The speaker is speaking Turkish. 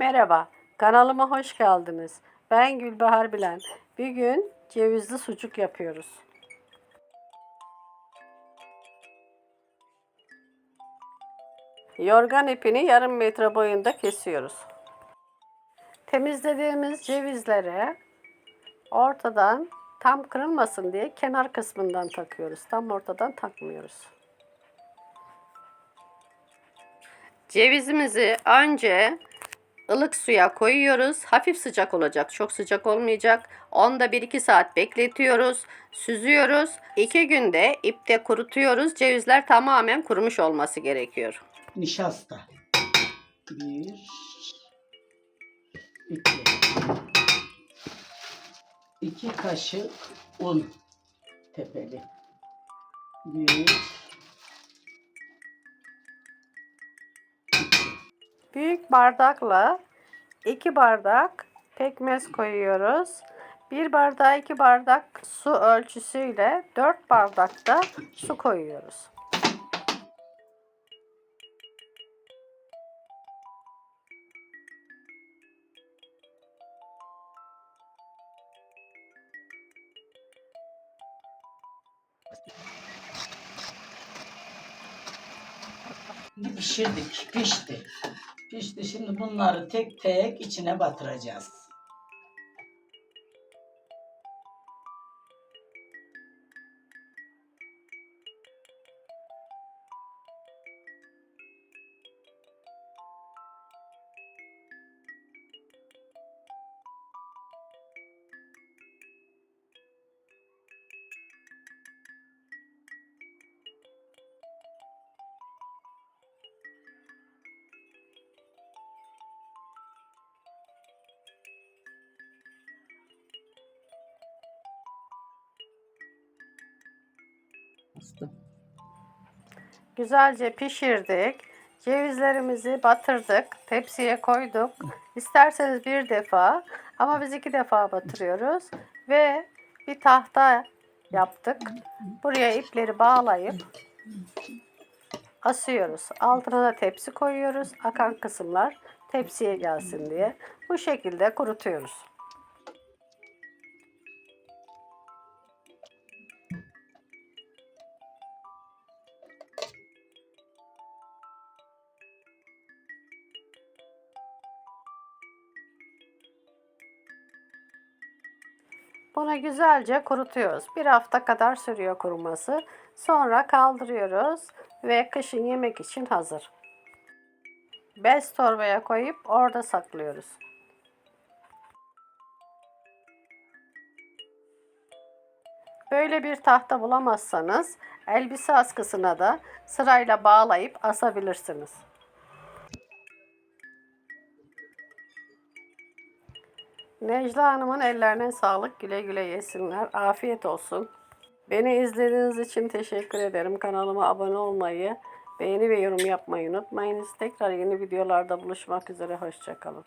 Merhaba, kanalıma hoş geldiniz. Ben Gülbahar Bilen. Bir gün cevizli sucuk yapıyoruz. Yorgan ipini yarım metre boyunda kesiyoruz. Temizlediğimiz cevizleri ortadan tam kırılmasın diye kenar kısmından takıyoruz. Tam ortadan takmıyoruz. Cevizimizi önce ılık suya koyuyoruz. Hafif sıcak olacak. Çok sıcak olmayacak. Onda 1-2 saat bekletiyoruz. Süzüyoruz. 2 günde ipte kurutuyoruz. Cevizler tamamen kurumuş olması gerekiyor. Nişasta. Bir. iki. İki kaşık un. Tepeli. Bir. Büyük bardakla 2 bardak pekmez koyuyoruz. 1 bardağa 2 bardak su ölçüsüyle 4 bardak da su koyuyoruz. Pişirdik. Pişti. Pişti. Şimdi bunları tek tek içine batıracağız. Güzelce pişirdik. Cevizlerimizi batırdık. Tepsiye koyduk. İsterseniz bir defa ama biz iki defa batırıyoruz. Ve bir tahta yaptık. Buraya ipleri bağlayıp asıyoruz. Altına da tepsi koyuyoruz. Akan kısımlar tepsiye gelsin diye. Bu şekilde kurutuyoruz. Bunu güzelce kurutuyoruz. Bir hafta kadar sürüyor kuruması. Sonra kaldırıyoruz ve kışın yemek için hazır. Bez torbaya koyup orada saklıyoruz. Böyle bir tahta bulamazsanız elbise askısına da sırayla bağlayıp asabilirsiniz. Necla Hanım'ın ellerine sağlık. Güle güle yesinler. Afiyet olsun. Beni izlediğiniz için teşekkür ederim. Kanalıma abone olmayı, beğeni ve yorum yapmayı unutmayınız. Tekrar yeni videolarda buluşmak üzere. Hoşçakalın.